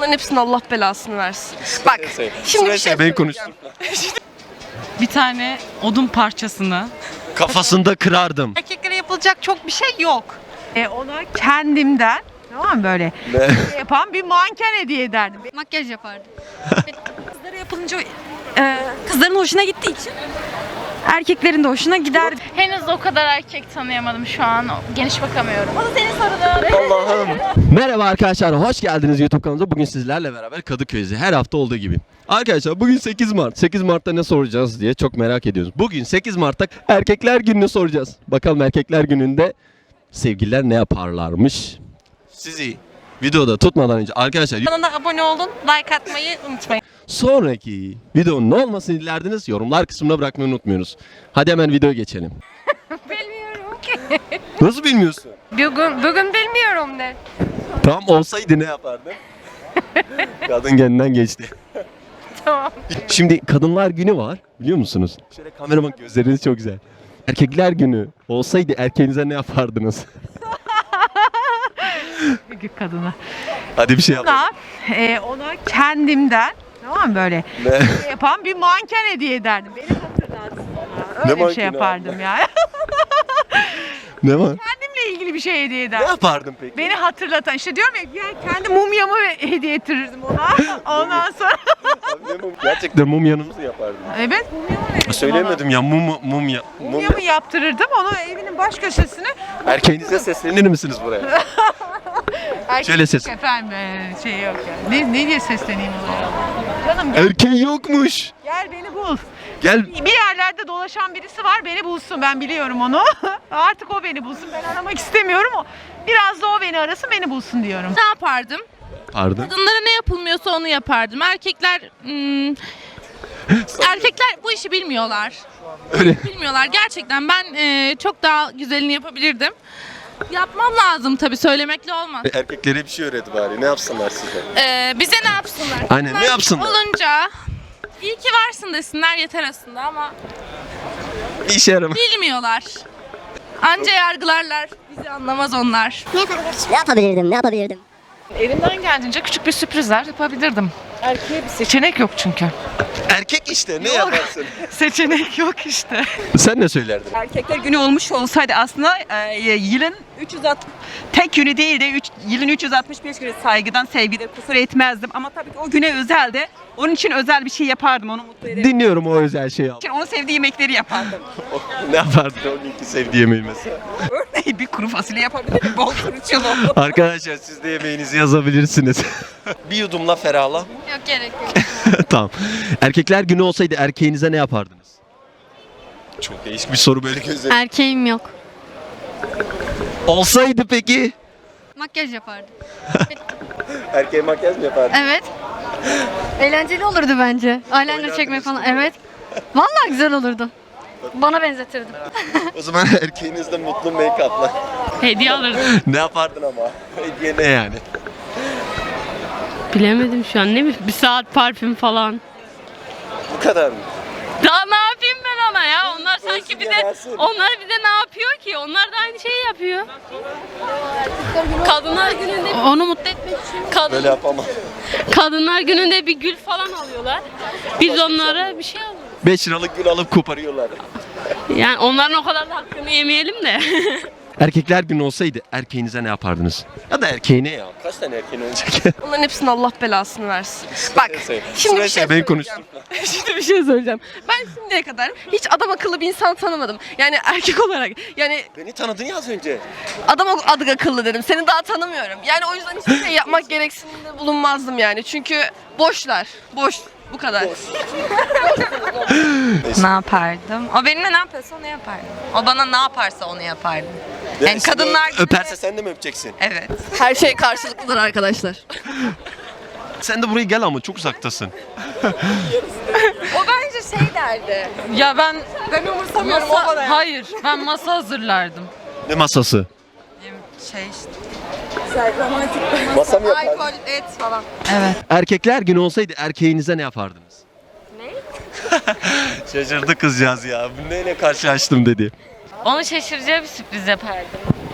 Onların hepsinin Allah belasını versin. Bak şimdi bir şey beni söyleyeceğim. konuşturma. bir tane odun parçasını Kafasında kırardım. erkeklere yapılacak çok bir şey yok. E, ona kendimden tamam mı böyle Ne? yapan bir manken hediye ederdim. Makyaj yapardım. Kızlara yapılınca e, kızların hoşuna gittiği için erkeklerin de hoşuna gider. Henüz o kadar erkek tanıyamadım şu an. Geniş bakamıyorum. O da senin sorunun. Allah'ım. Merhaba arkadaşlar, hoş geldiniz YouTube kanalımıza. Bugün sizlerle beraber Kadıköy'de her hafta olduğu gibi. Arkadaşlar bugün 8 Mart. 8 Mart'ta ne soracağız diye çok merak ediyoruz. Bugün 8 Mart'ta Erkekler Günü'nü soracağız. Bakalım Erkekler Günü'nde sevgililer ne yaparlarmış? Sizi videoda tutmadan önce arkadaşlar Kanala abone olun, like atmayı unutmayın. Sonraki videonun ne olmasını dilerdiniz yorumlar kısmına bırakmayı unutmuyoruz. Hadi hemen videoya geçelim. Bilmiyorum ki. Nasıl bilmiyorsun? Bugün, bugün bilmiyorum ne. Tamam olsaydı ne yapardın? Kadın kendinden geçti. Tamam. Şimdi kadınlar günü var biliyor musunuz? Şöyle kameraman gözleriniz çok güzel. Erkekler günü olsaydı erkeğinize ne yapardınız? Kadına. Hadi bir şey yap. Ona, e, ona kendimden tamam böyle Ne? yapan bir manken hediye ederdim. Beni hatırlatsın ona. Ne Öyle bir mankeni şey yapardım yani. ne var? Kendimle ilgili bir şey hediye Ne ederdim. yapardın peki? Beni hatırlatan işte diyorum ya, ya kendi mumyamı hediye ettirirdim ona. Ondan sonra Gerçekten mum yanımızı yapardın. evet mumyamı verirdim Söyleyemedim ya mum mum ya. ona. Mum Mumyamı yaptırırdım onu evinin baş köşesine. Erkeğinize seslenir misiniz buraya? Şöyle ses. Efendim e, şey yok yani. Ne, ne diye sesleneyim ya? Canım gel, Erkeği yokmuş. gel beni bul. Gel. Bir yerlerde dolaşan birisi var beni bulsun ben biliyorum onu. Artık o beni bulsun ben aramak istemiyorum. O- Biraz da o beni arasın beni bulsun diyorum. Ne yapardım? Pardon. Kadınlara ne yapılmıyorsa onu yapardım. Erkekler hmm, erkekler bu işi bilmiyorlar. Öyle. Bilmiyorlar gerçekten. Ben e, çok daha güzelini yapabilirdim. Yapmam lazım tabii söylemekle olmaz. Erkeklere bir şey öğret bari. Ne yapsınlar size? E, bize ne yapsınlar? Aynen, ne yapsınlar? Olunca iyi ki varsın desinler yeter aslında ama Bir işe yaramaz. bilmiyorlar. Anca yargılarlar. Bizi anlamaz onlar. Ne yapabilirdim? Ne yapabilirdim? Elimden geldiğince küçük bir sürprizler yapabilirdim. Erkeğe bir seçenek yok çünkü. Erkek işte ne yaparsın? Seçenek yok işte. Sen ne söylerdin? Erkekler günü olmuş olsaydı aslında e, yılın 360 tek günü değil de üç, yılın 365 günü saygıdan sevgide kusur etmezdim ama tabii ki o güne özel de onun için özel bir şey yapardım onu mutlu ederim. Dinliyorum o özel şeyi. için onun sevdiği yemekleri yapardım. ne yapardın o günkü sevdiği yemeği mesela? Örneğin bir kuru fasulye yapabilirim. Bol fırçalı. Arkadaşlar siz de yemeğinizi yazabilirsiniz. bir yudumla ferahla. Yok gerek yok. tamam. Erkekler günü olsaydı erkeğinize ne yapardınız? Çok değişik bir soru böyle gözlerim. Erkeğim yok. Olsaydı peki? Makyaj yapardım. Erkeğe makyaj mı yapardın? Evet. Eğlenceli olurdu bence. Eyeliner çekmek falan. Evet. Vallahi güzel olurdu. Bana benzetirdim. o zaman erkeğiniz de mutlu make-up'la. Hediye alırdım. ne yapardın ama? Hediye ne yani? Bilemedim şu an ne bir, bir saat parfüm falan. Bu kadar mı? Daha ne yapayım ben ona ya? Onlar sanki bize onlar bize ne yapıyor ki? Onlar da aynı şeyi yapıyor. Kadınlar gününde onu mutlu etmek için kadın, Böyle yapamam. kadınlar gününde bir gül falan alıyorlar. Biz onlara bir şey alıyoruz. 5 liralık gül alıp koparıyorlar. Yani onların o kadar da hakkını yemeyelim de. Erkekler günü olsaydı erkeğinize ne yapardınız? Ya da erkeğine ya. Kaç tane erkeğin olacak? Onların hepsinin Allah belasını versin. Bak şimdi bir şey beni söyleyeceğim. konuşturma. şimdi bir şey söyleyeceğim. Ben şimdiye kadar hiç adam akıllı bir insan tanımadım. Yani erkek olarak. Yani Beni tanıdın ya az önce. adam adı akıllı dedim. Seni daha tanımıyorum. Yani o yüzden hiçbir şey yapmak gereksinimde bulunmazdım yani. Çünkü boşlar. Boş. Bu kadar. Ne yapardım? O benimle ne yapıyorsa onu yapardım. O bana ne yaparsa onu yapardım. Yani seni kadınlar günü- Öperse sen de mi öpeceksin? Evet. Her şey karşılıklıdır arkadaşlar. Sen de buraya gel ama çok uzaktasın. O bence şey derdi. Ya ben Ben umursamıyorum o masa, bana ya. hayır ben masa hazırlardım. Ne masası? Şey işte. Masa mı Alkol, et falan. Evet. Erkekler günü olsaydı erkeğinize ne yapardınız? Ne? Şaşırdı kızcağız ya. Bu neyle karşılaştım dedi. Onu şaşıracağı bir sürpriz yapardım.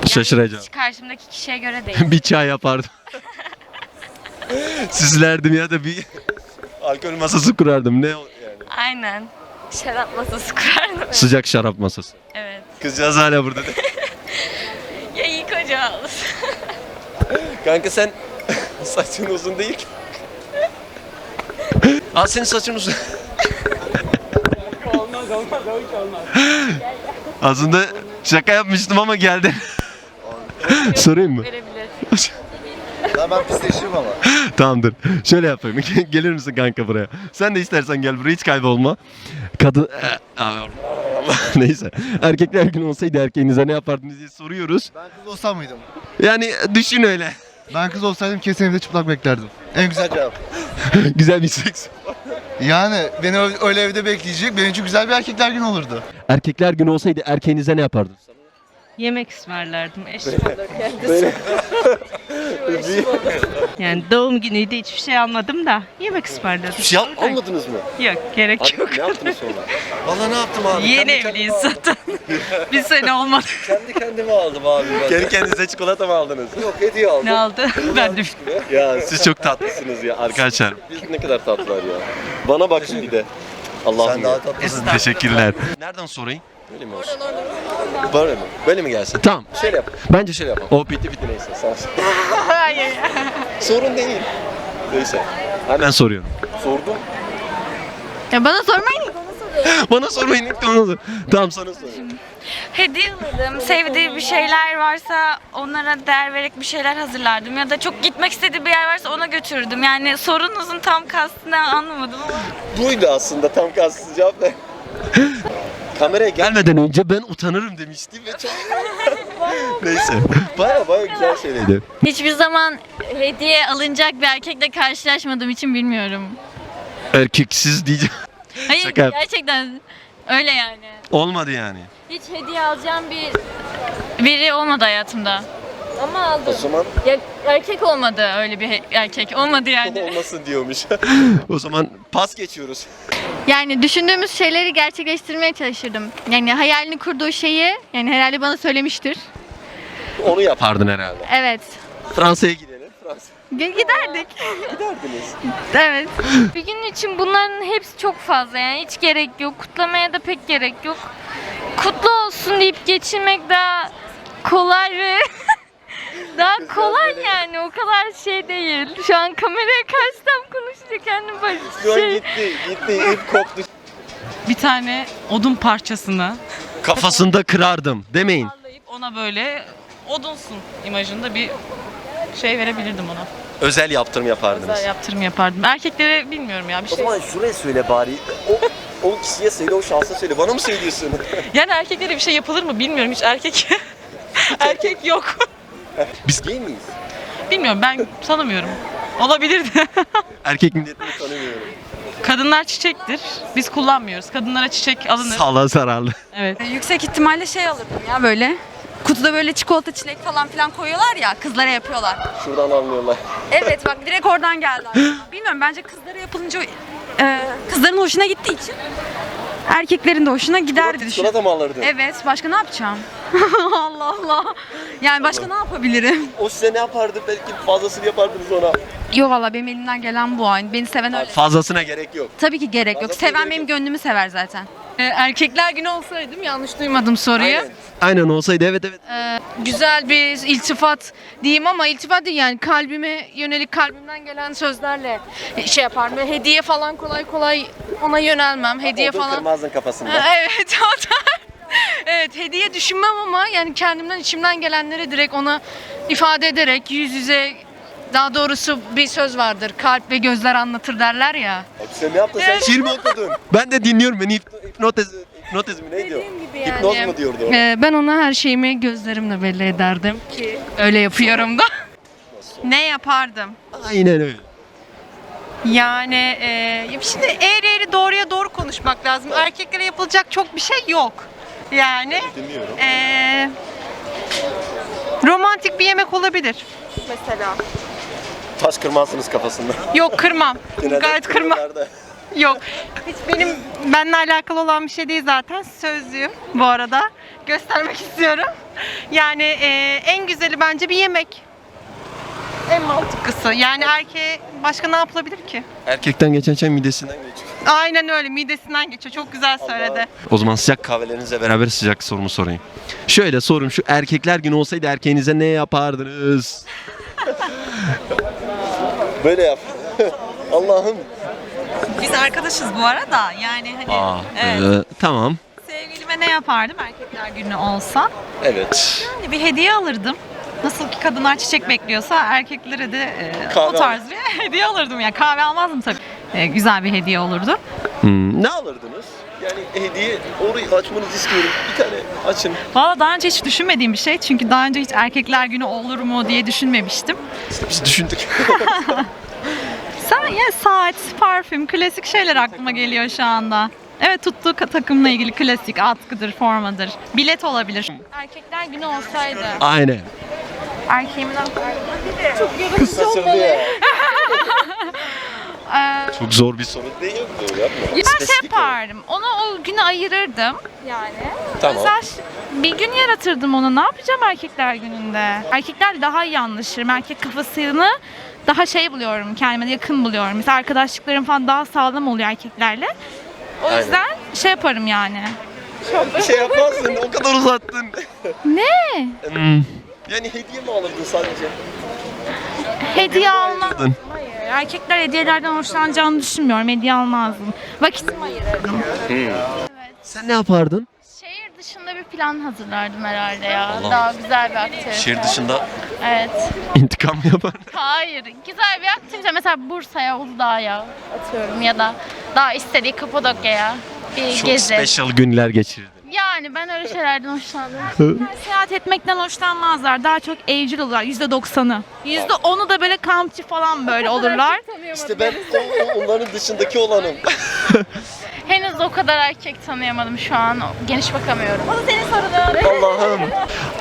Şaşıracağım. Karşımdaki kişiye göre değil. bir çay yapardım. Süslerdim ya da bir alkol masası kurardım. Ne o- yani? Aynen. Şarap masası kurardım. Sıcak şarap masası. Evet. Kızcağız hala burada. Ya iyi koca olsun. Kanka sen saçın uzun değil ki. Aa senin saçın uzun. olmaz olmaz olmaz. Aslında şaka yapmıştım ama geldi. Sorayım mı? Ya ben pisleşirim ama. Tamamdır. Şöyle yapayım. Gelir misin kanka buraya? Sen de istersen gel buraya hiç kaybolma. Kadın... Aa, Neyse. Erkekler günü olsaydı erkeğinize ne yapardınız diye soruyoruz. Ben kız olsam mıydım? Yani düşün öyle. Ben kız olsaydım kesin evde çıplak beklerdim. En güzel cevap. Güzel bir seks. Yani beni öyle evde bekleyecek benim için güzel bir erkekler günü olurdu. Erkekler günü olsaydı erkeğinize ne yapardınız? Yemek ısmarlardım. Eşim olur kendisi. yani doğum günüydü hiçbir şey almadım da yemek ısmarladım. Bir şey almadınız mı? Yok gerek yok. ne yaptınız sonra? Valla ne yaptım abi? Yeni Kendi evliyiz zaten. bir sene olmadı. Kendi kendime aldım abi ben. Kendi kendinize çikolata mı aldınız? Yok hediye aldım. Ne aldı? ben de Ya siz çok tatlısınız ya arkadaşlar. Biz ne kadar tatlılar ya. Bana bakın bir de. Allah'ım Sen daha tatlısın. Teşekkürler. Nereden sorayım? Böyle mi olsun? Böyle mi? Böyle mi gelsin? Tamam. Şöyle yap. Bence şöyle yap. O bitti bitti neyse. Sağ Hayır. Sorun değil. Neyse. Hemen soruyorum. Sordum. Ya bana sormayın. Bana sormayın ilk de ona sor. Tamam sana soruyorum. Hediye alırdım. Sevdiği bir şeyler varsa onlara değer vererek bir şeyler hazırlardım. Ya da çok gitmek istediği bir yer varsa ona götürürdüm. Yani sorunuzun tam kastını anlamadım ama. Buydu aslında tam kastsız cevap ver. Kameraya gelmeden önce ben utanırım demiştim ve çok... Neyse. Baya baya güzel şeyleydi. Hiçbir zaman hediye alınacak bir erkekle karşılaşmadığım için bilmiyorum. Erkeksiz diyeceğim. Hayır Şaka gerçekten öyle yani. Olmadı yani. Hiç hediye alacağım bir biri olmadı hayatımda. Ama O aldım. zaman Ya, erkek olmadı öyle bir erkek. Olmadı yani. olmasın diyormuş. o zaman pas geçiyoruz. Yani düşündüğümüz şeyleri gerçekleştirmeye çalışırdım. Yani hayalini kurduğu şeyi yani herhalde bana söylemiştir. Onu yapardın herhalde. Evet. Fransa'ya gidelim. Fransa. Giderdik. Giderdiniz. Evet. Bir gün için bunların hepsi çok fazla yani hiç gerek yok. Kutlamaya da pek gerek yok. Kutlu olsun deyip geçirmek daha kolay ve daha kolay yani o kadar şey değil. Şu an kameraya karşıdan konuşunca kendim böyle Şu an şey... gitti. Gitti. İp koptu. bir tane odun parçasını Kafasında kırardım. Demeyin. sallayıp ona böyle odunsun imajında bir şey verebilirdim ona. Özel yaptırım yapardınız. Güzel yaptırım yapardım. Erkeklere bilmiyorum ya bir O şey. zaman şuraya söyle bari. O, o kişiye söyle, o şahsa söyle. Bana mı söylüyorsun? Yani erkeklere bir şey yapılır mı bilmiyorum hiç erkek. erkek yok. Biz gay miyiz? Bilmiyorum ben tanımıyorum. Olabilirdi. Erkek milletini tanımıyorum. Kadınlar çiçektir. Biz kullanmıyoruz. Kadınlara çiçek alınır. Sağlığa zararlı. Evet. Yüksek ihtimalle şey alırdım ya böyle. Kutuda böyle çikolata çilek falan filan koyuyorlar ya kızlara yapıyorlar. Şuradan anlıyorlar. Evet bak direkt oradan geldi. aklıma. Bilmiyorum bence kızlara yapılınca e, kızların hoşuna gittiği için erkeklerin de hoşuna gider diye düşünüyorum. Çikolata mı alırdın? Evet başka ne yapacağım? Allah Allah. Yani başka ne yapabilirim? O size ne yapardı? Belki fazlasını yapardınız ona. Yok valla benim elimden gelen bu aynı. Beni seven öyle. Fazlasına gerek yok. Tabii ki gerek yok. Fazlasına Seven gerek benim yok. gönlümü sever zaten. Ee, erkekler günü olsaydım yanlış duymadım soruyu. Aynen. Aynen olsaydı evet evet. Ee, güzel bir iltifat diyeyim ama iltifat değil yani kalbime yönelik kalbimden gelen sözlerle şey yapardım. Böyle Hediye falan kolay kolay ona yönelmem. Hediye Odun falan. kırmazdın kafasında. Ha, Evet o da. Evet hediye düşünmem ama yani kendimden içimden gelenleri direkt ona ifade ederek yüz yüze daha doğrusu bir söz vardır. Kalp ve gözler anlatır derler ya. Sen ne yaptın? Sen şiir mi okudun? ben de dinliyorum. Beni hip- hipnotiz, hipnotiz mi neydi o? yani. Hipnoz mu diyordu o? Ee, ben ona her şeyimi gözlerimle belli ederdim ki öyle yapıyorum da. Ne yapardım? Aynen öyle. Yani e, şimdi eğri eğri doğruya doğru konuşmak lazım. Erkeklere yapılacak çok bir şey yok. Yani Dinliyorum. e, romantik bir yemek olabilir mesela. Taş kırmazsınız kafasında. Yok kırmam. Gayet kırmam. kırıyorlar da. Yok. Hiç benim benimle alakalı olan bir şey değil zaten. Sözlüyüm bu arada. Göstermek istiyorum. Yani e, en güzeli bence bir yemek. En mantıklısı. Yani erkeğe başka ne yapılabilir ki? Erkekten geçen şey midesinden geçiyor. Aynen öyle. Midesinden geçiyor. Çok güzel söyledi. O zaman sıcak kahvelerinizle beraber sıcak sorumu sorayım. Şöyle sorum şu erkekler günü olsaydı erkeğinize ne yapardınız? Böyle yap. Allah'ım. Biz arkadaşız bu arada. Yani hani Aa, evet. e, tamam. sevgilime ne yapardım erkekler günü olsa? Evet. Yani bir hediye alırdım. Nasıl ki kadınlar çiçek bekliyorsa erkeklere de e, Kahve o tarz bir hediye alırdım. Yani kahve almazdım tabii. E, güzel bir hediye olurdu. Hmm, ne alırdınız? Yani hediye orayı açmanızı istiyorum. Bir tane açın. Valla daha önce hiç düşünmediğim bir şey. Çünkü daha önce hiç erkekler günü olur mu diye düşünmemiştim. Biz düşündük. Sen ya saat, parfüm, klasik şeyler aklıma geliyor şu anda. Evet tuttuğu ka- takımla ilgili klasik atkıdır, formadır. Bilet olabilir. Erkekler günü olsaydı. Aynen. Erkeğimin Çok zor bir soru değil mi? Yapma. Ben şey yapardım. Ona o günü ayırırdım. Yani. Tamam. Özel ş- bir gün yaratırdım ona. Ne yapacağım erkekler gününde? Erkekler daha iyi anlaşırım. Erkek kafasını daha şey buluyorum. Kendime yakın buluyorum. Mesela arkadaşlıklarım falan daha sağlam oluyor erkeklerle. O Aynen. yüzden şey yaparım yani. Bir şey yapmazsın. O kadar uzattın. Ne? Hmm. Yani hediye mi alırdın sadece? Hediye almam. Hayır. Erkekler hediyelerden hoşlanacağını düşünmüyorum. Hediye almazdım. Vakitimi ayırırdım. Sen ne yapardın? Şehir dışında bir plan hazırlardım herhalde ya. Allah. Daha güzel bir aktivite. Şehir dışında Evet. intikam mı yapardın? Hayır. Güzel bir aktivite. Mesela Bursa'ya, Uludağ'a atıyorum ya da daha istediği Kapadokya'ya bir Çok gezi. special günler geçirirdin. Yani ben öyle şeylerden hoşlanıyorum. Seyahat etmekten hoşlanmazlar. Daha çok evcil olurlar. Yüzde doksanı. Yüzde onu da böyle kampçı falan böyle olurlar. İşte ben onların dışındaki olanım. Henüz o kadar erkek tanıyamadım şu an. Geniş bakamıyorum. O da senin sorunun. Allah'ım.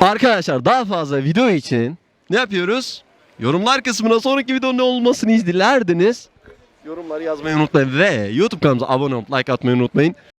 Arkadaşlar daha fazla video için ne yapıyoruz? Yorumlar kısmına sonraki videonun ne olmasını dilerdiniz. Yorumları yazmayı unutmayın ve YouTube kanalımıza abone olup like atmayı unutmayın.